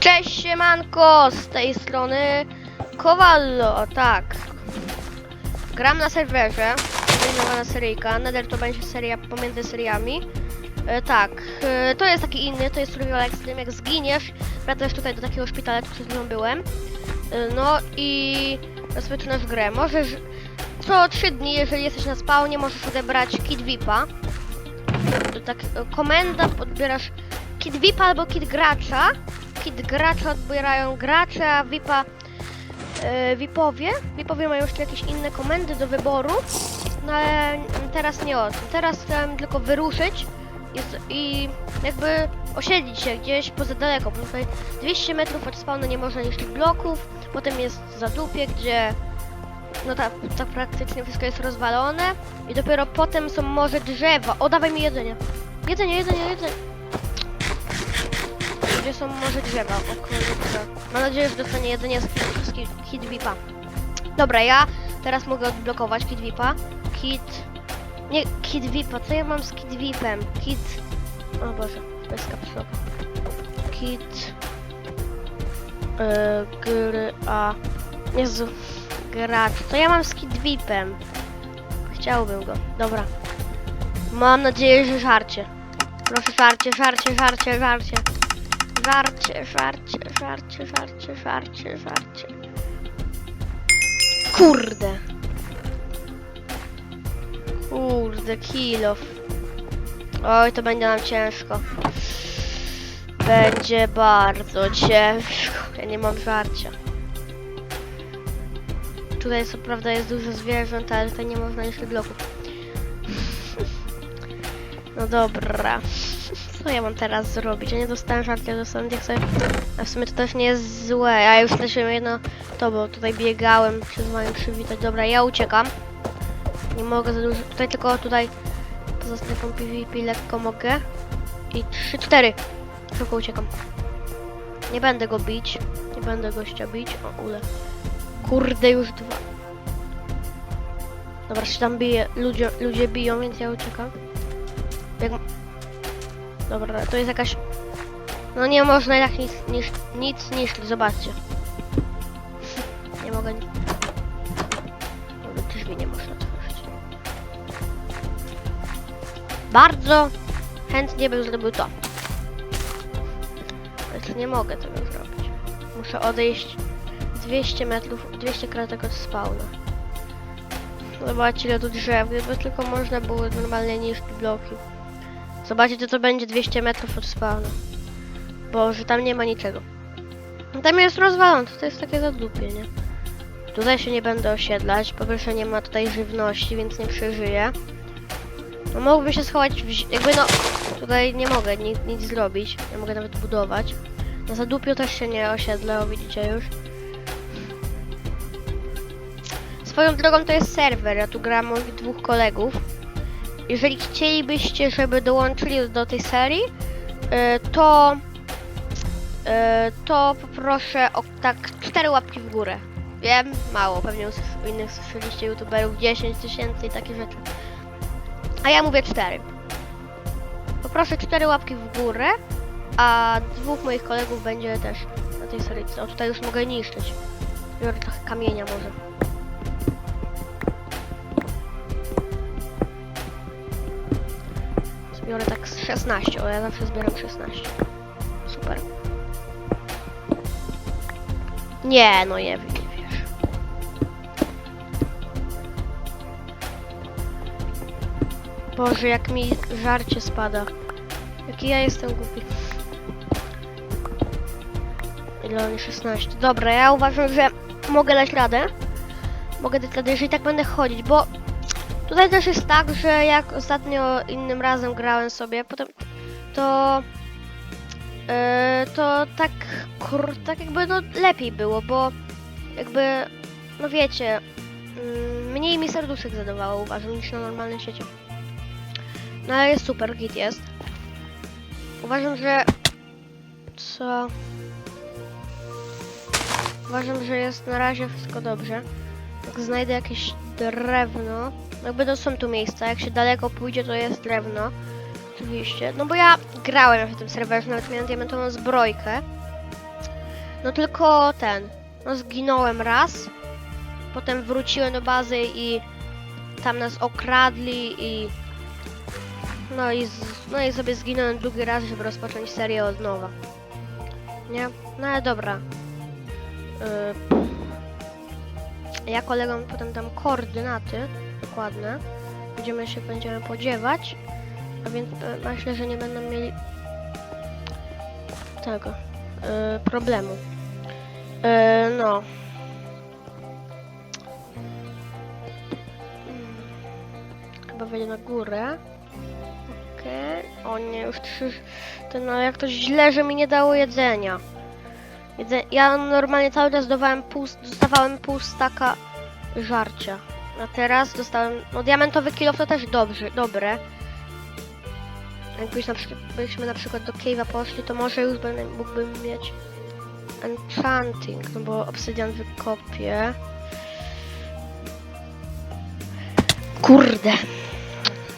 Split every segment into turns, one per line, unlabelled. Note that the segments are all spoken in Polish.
Cześć siemanko, z tej strony Kowallo, tak. Gram na serwerze, na seryjka, Nether to będzie seria pomiędzy seriami. E, tak, e, to jest taki inny, to jest survival extreme, jak zginiesz, wracasz tutaj do takiego szpitala, przed chwilą byłem. E, no i rozpoczynasz grę. Możesz co 3 dni, jeżeli jesteś na spawnie, możesz odebrać kit VIPa. Tak, e, komenda, odbierasz kit VIPa albo kit gracza. Kit gracza odbierają gracze, a VIPa e, VIPowie. VIPowie mają jeszcze jakieś inne komendy do wyboru. No ale teraz nie o tym. Teraz chciałem tylko wyruszyć i, i jakby osiedlić się gdzieś poza daleko. Bo tutaj 200 metrów od spawnu nie można niszczyć bloków. Potem jest zadupie, gdzie no tak, tak praktycznie wszystko jest rozwalone. I dopiero potem są może drzewa. O, dawaj mi jedzenie. Jedzenie, jedzenie, jedzenie. Gdzie są może drzewa. O. Mam nadzieję, że dostanie jedzenie z z VIPa. Dobra, ja teraz mogę odblokować Kit VIPa. Kit... Nie, Kit VIPa. Co ja mam z Kit VIPem? Kit... O Boże, bez kapsloka. Kit... Yy, gry... A... Jezu. Gracz. To ja mam z Kit VIPem. Chciałbym go. Dobra. Mam nadzieję, że żarcie. Proszę żarcie, żarcie, żarcie, żarcie. Żarcie, żarcie, żarcie, żarcie, żarcie, żarcie. Kurde. Kurde, kilof. Oj, to będzie nam ciężko. Będzie bardzo ciężko. Ja nie mam żarcia. Tutaj co prawda jest dużo zwierząt, ale tutaj nie można jeszcze bloków. No dobra. Co ja mam teraz zrobić? Ja nie dostałem żarcia, dostałem diaksy. A w sumie to też nie jest złe. Ja już też jedno to, bo tutaj biegałem, się z przywitać. Dobra, ja uciekam. Nie mogę za dużo. Tutaj tylko tutaj poza strefą PvP lekko mogę. I 3-4. Tylko uciekam. Nie będę go bić. Nie będę gościa bić. O, ule. Kurde, już dwa. Dobra, się tam bije. Ludzie, ludzie biją, więc ja uciekam. Dobra, to jest jakaś... No nie można jak nic, niż, nic niszczyć, zobaczcie. Nie mogę. Dobra, drzwi nie można otworzyć. Bardzo chętnie bym zrobił to. Ale nie mogę tego zrobić. Muszę odejść 200 metrów, 200 kratek od spawna. Zobaczcie ile tu drzew, gdyby tylko można było normalnie niszczyć bloki. Zobaczcie co to będzie 200 metrów od spawna. Boże, tam nie ma niczego. Tam jest rozwalone, to jest takie zadupie, nie? Tutaj się nie będę osiedlać, po pierwsze nie ma tutaj żywności, więc nie przeżyję. No mógłbym się schować, w, jakby no, tutaj nie mogę nic, nic zrobić, nie mogę nawet budować. Na zadupiu też się nie osiedlę, widzicie już. Swoją drogą to jest serwer, ja tu gram moich dwóch kolegów. Jeżeli chcielibyście, żeby dołączyli do tej serii, y, to y, to poproszę o tak cztery łapki w górę. Wiem, mało, pewnie u innych słyszeliście youtuberów 10 tysięcy i takie rzeczy. A ja mówię cztery. Poproszę cztery łapki w górę, a dwóch moich kolegów będzie też na tej serii. O, tutaj już mogę niszczyć. Biorę trochę kamienia może. Z 16, o ja zawsze zbieram 16. Super. Nie, no nie, nie wiesz. Boże, jak mi żarcie spada. Jaki ja jestem głupi. Ile on 16? Dobra, ja uważam, że mogę dać radę. Mogę dać radę, jeżeli tak będę chodzić, bo Tutaj też jest tak, że jak ostatnio innym razem grałem sobie, potem to e, to tak kur, tak jakby no lepiej było, bo jakby no wiecie, mm, mniej mi serduszek zadawało uważam niż na normalnym świecie. No ale jest super, git jest. Uważam, że co? Uważam, że jest na razie wszystko dobrze. Jak znajdę jakieś drewno, jakby to są tu miejsca, jak się daleko pójdzie, to jest drewno. Oczywiście. No bo ja grałem w tym serwerze, nawet miałem diamentową zbrojkę. No tylko ten. No zginąłem raz. Potem wróciłem do bazy i tam nas okradli i no i, z, no i sobie zginąłem drugi raz, żeby rozpocząć serię od nowa. Nie? No ale dobra. Yy, ja kolegom potem dam koordynaty dokładne. Będziemy się będziemy podziewać. A więc e, myślę, że nie będą mieli tego e, problemu. E, no. Mm. Chyba wejdę na górę. Okej. O nie, już trzy... To no jak to źle, że mi nie dało jedzenia. Jedze... Ja normalnie cały czas dawałem pół... dostawałem pół staka żarcia. A teraz dostałem... No diamentowy kilof to też dobrze, dobre. Jakbyś na przykład, na przykład do cave'a poszli, to może już będę, mógłbym mieć enchanting, no bo obsydian wykopię. Kurde.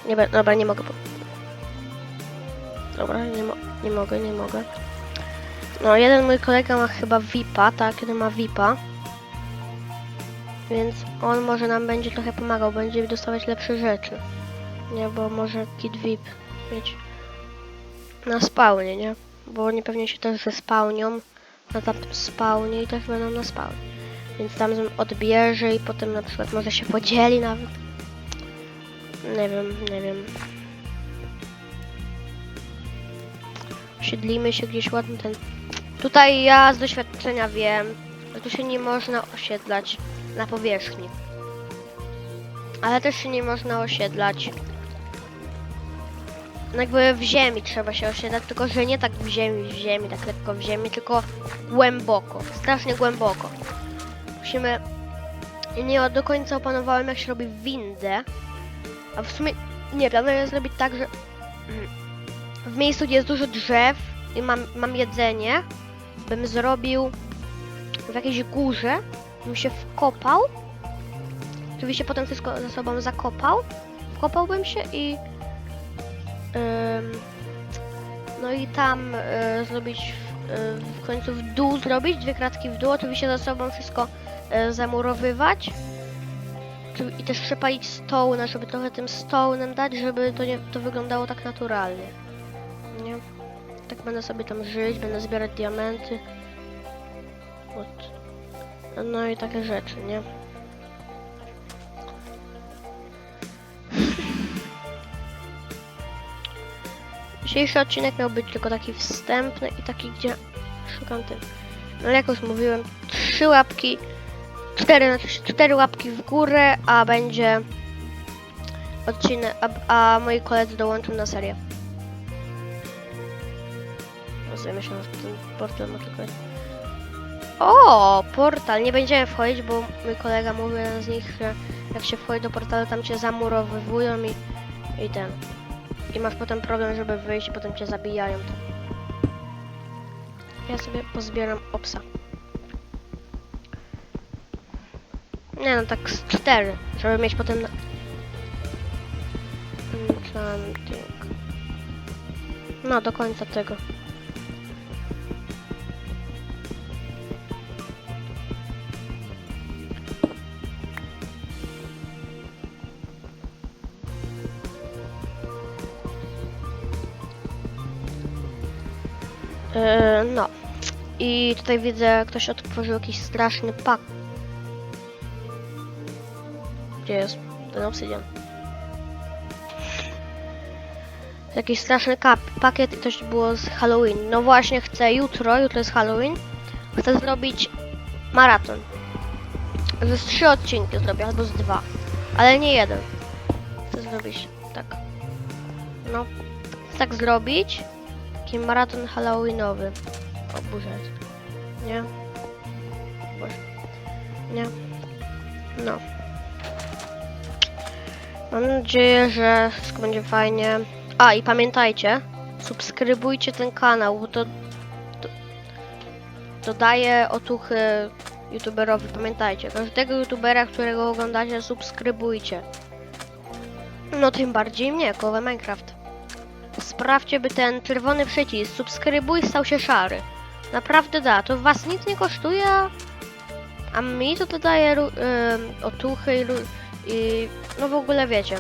Nie, dobra, nie mogę. Dobra, nie, mo- nie mogę, nie mogę. No, jeden mój kolega ma chyba VIPa, tak, jeden ma VIPa. Więc on może nam będzie trochę pomagał, będzie dostawać lepsze rzeczy. Nie, bo może kit VIP mieć na spawnie, nie? Bo oni pewnie się też zespałnią na tamtym spawnie i też będą na spawnie. Więc tam odbierze i potem na przykład może się podzieli nawet. Nie wiem, nie wiem. Osiedlimy się gdzieś ładnie ten... Tutaj ja z doświadczenia wiem, że tu się nie można osiedlać na powierzchni. Ale też się nie można osiedlać no jakby w ziemi trzeba się osiedlać, tylko że nie tak w ziemi, w ziemi, tak lekko w ziemi, tylko głęboko, strasznie głęboko. Musimy... Nie do końca opanowałem jak się robi windę, a w sumie nie, planuję zrobić tak, że w miejscu gdzie jest dużo drzew i mam, mam jedzenie, bym zrobił w jakiejś górze, bym się wkopał, oczywiście potem wszystko ze sobą zakopał, wkopałbym się i no i tam y, zrobić y, w końcu w dół zrobić, dwie kratki w dół, oczywiście za sobą wszystko y, zamurowywać. I też przepalić stołna, żeby trochę tym stołnem dać, żeby to, nie, to wyglądało tak naturalnie. Tak będę sobie tam żyć, będę zbierać diamenty. No i takie rzeczy, nie? Dzisiejszy odcinek miał być tylko taki wstępny i taki, gdzie szukam tym. No jak już mówiłem, trzy łapki, cztery, znaczy cztery łapki w górę, a będzie odcinek, a, a moi koledzy dołączą na serię. Rozumiem się, że ten portal ma tylko... O, portal! Nie będziemy wchodzić, bo mój kolega mówił z nich, że jak się wchodzi do portalu, tam cię zamurowywują i, i ten. I masz potem problem, żeby wyjść i potem cię zabijają. Ja sobie pozbieram opsa. Nie no, tak z cztery, żeby mieć potem na... No, do końca tego. I tutaj widzę, ktoś otworzył jakiś straszny pak. Gdzie jest ten obsydian? Jakiś straszny kap pakiet i coś było z Halloween. No właśnie chcę jutro, jutro jest Halloween. Chcę zrobić maraton. Ze trzy odcinki zrobię, albo z dwa. Ale nie jeden. Chcę zrobić tak. No. Tak zrobić. Taki maraton halloweenowy. O Boże. Nie? Boże. Nie. No. Mam nadzieję, że wszystko będzie fajnie. A i pamiętajcie, subskrybujcie ten kanał, bo to, to dodaje otuchy youtuberowi. Pamiętajcie, każdego youtubera, którego oglądacie, subskrybujcie. No tym bardziej mnie, koło Minecraft. Sprawdźcie, by ten czerwony przycisk subskrybuj stał się szary. Naprawdę da. To was nic nie kosztuje, a- mi to dodaje otuchy i, i no w ogóle wiecie.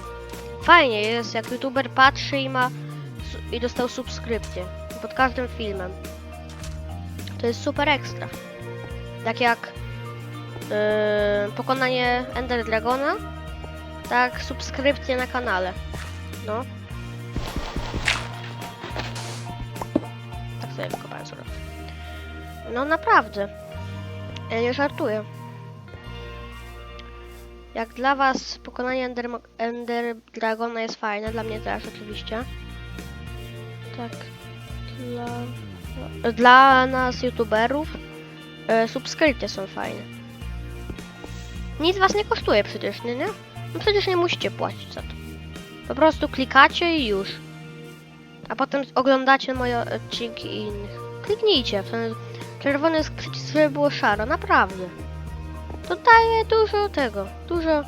Fajnie jest, jak youtuber patrzy i ma i dostał subskrypcję pod każdym filmem. To jest super ekstra. Tak jak pokonanie Ender Dragona, tak subskrypcje na kanale. No. Tak sobie wykopałem sobie. No naprawdę. Ja nie żartuję. Jak dla was pokonanie Ender, Ender Dragona jest fajne, dla mnie też oczywiście. Tak. Dla, dla nas youtuberów e, subskrypcje są fajne. Nic was nie kosztuje przecież, nie, nie? No przecież nie musicie płacić za to. Po prostu klikacie i już. A potem oglądacie moje odcinki i innych. Kliknijcie w ten czerwony przycisk, żeby było szaro, naprawdę. To daje dużo tego, dużo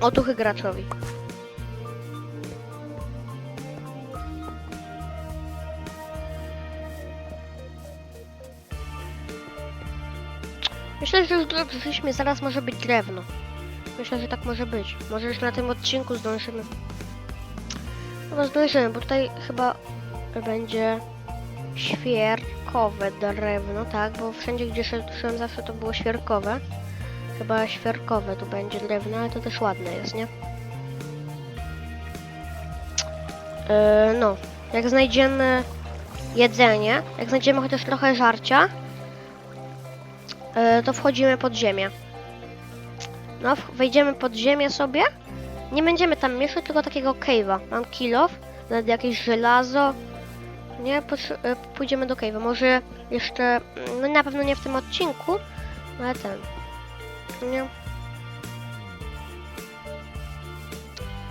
otuchy graczowi. Myślę, że już doszliśmy, zaraz może być drewno. Myślę, że tak może być. Może już na tym odcinku zdążymy. Chyba zdążymy, bo tutaj chyba będzie świerkowe drewno, tak? Bo wszędzie, gdzie szedłem zawsze to było świerkowe. Chyba świerkowe tu będzie drewno, ale to też ładne jest, nie? Yy, no, jak znajdziemy jedzenie, jak znajdziemy chociaż trochę żarcia, yy, to wchodzimy pod ziemię. No, wejdziemy pod ziemię sobie. Nie będziemy tam mieszać, tylko takiego cave'a. Mam kilof, nawet jakieś żelazo. Nie, e, pójdziemy do cave'a. Może jeszcze, no na pewno nie w tym odcinku, ale ten. Nie.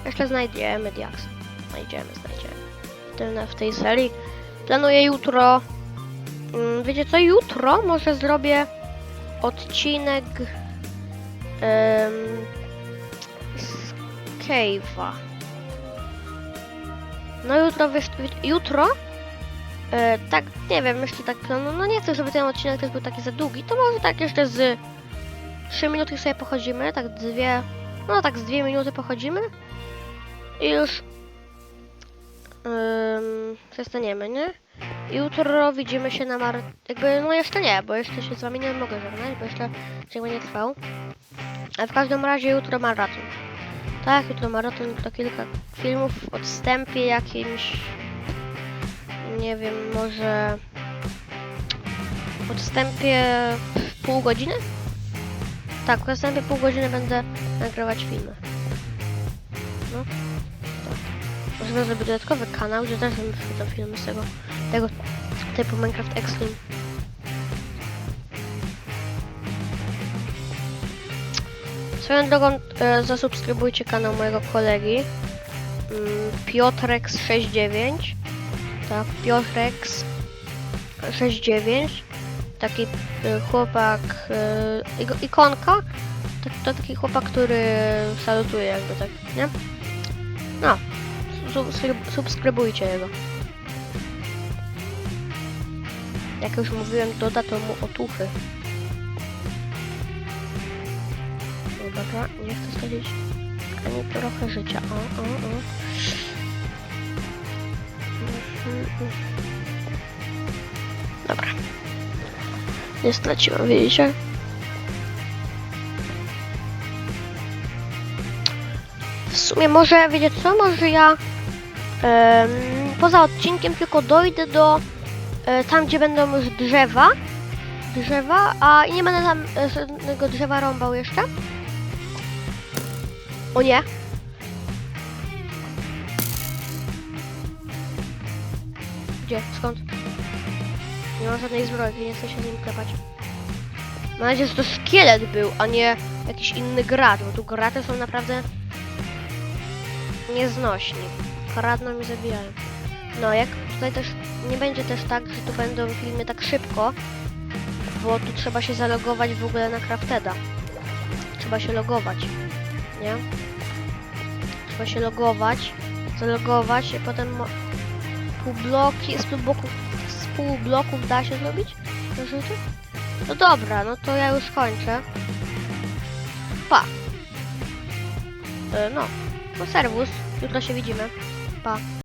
Jeszcze znajdziemy diaks. Znajdziemy, znajdziemy. W, tej serii. Planuję jutro. mm, Wiecie co? Jutro może zrobię odcinek em, z cave'a. No jutro, wiesz, jutro e, tak, nie wiem, jeszcze tak, no, no nie chcę, żeby ten odcinek też był taki za długi, to może tak jeszcze z 3 minuty sobie pochodzimy, tak dwie, no tak z 2 minuty pochodzimy i już um, przestaniemy, nie? Jutro widzimy się na mar... jakby, no jeszcze nie, bo jeszcze się z wami nie mogę żegnać, bo jeszcze ciąg nie trwał. Ale w każdym razie jutro maraton. Tak, jutro maraton, to kilka filmów w odstępie jakimś. Nie wiem, może. W odstępie pół godziny? Tak, w odstępie pół godziny będę nagrywać filmy. No, tak. Zrobił dodatkowy kanał, gdzie też wrzucał filmy z tego, tego typu Minecraft Extreme. Swoją drogą e, zasubskrybujcie kanał mojego kolegi mm, Piotrek69 tak, Piotrek69 taki e, chłopak e, iko- ikonka to, to taki chłopak, który salutuje jakby tak, nie? No, subskryb- subskrybujcie jego jak już mówiłem, doda to mu otuchy Dobra, nie chcę stracić ani trochę życia. O, o, o. Dobra. Nie straciłam, widzicie? W sumie może, wiecie co, może ja poza odcinkiem tylko dojdę do e, tam, gdzie będą już drzewa. Drzewa, a i nie będę tam e, żadnego drzewa rąbał jeszcze. O nie. Gdzie? Skąd? Nie mam żadnej zbroi, nie chcę się z nim klepać. Mam nadzieję, że to szkielet był, a nie jakiś inny gracz, bo tu gracze są naprawdę nieznośni. Kradną i zabijają. No, jak tutaj też nie będzie też tak, że tu będą filmy tak szybko, bo tu trzeba się zalogować w ogóle na Crafteda. Trzeba się logować, nie? Trzeba się logować, zalogować i potem mo- pół bloki, z pół bloków, z pół bloków da się zrobić? No dobra, no to ja już kończę. Pa. E, no, no serwus. Jutro się widzimy. Pa.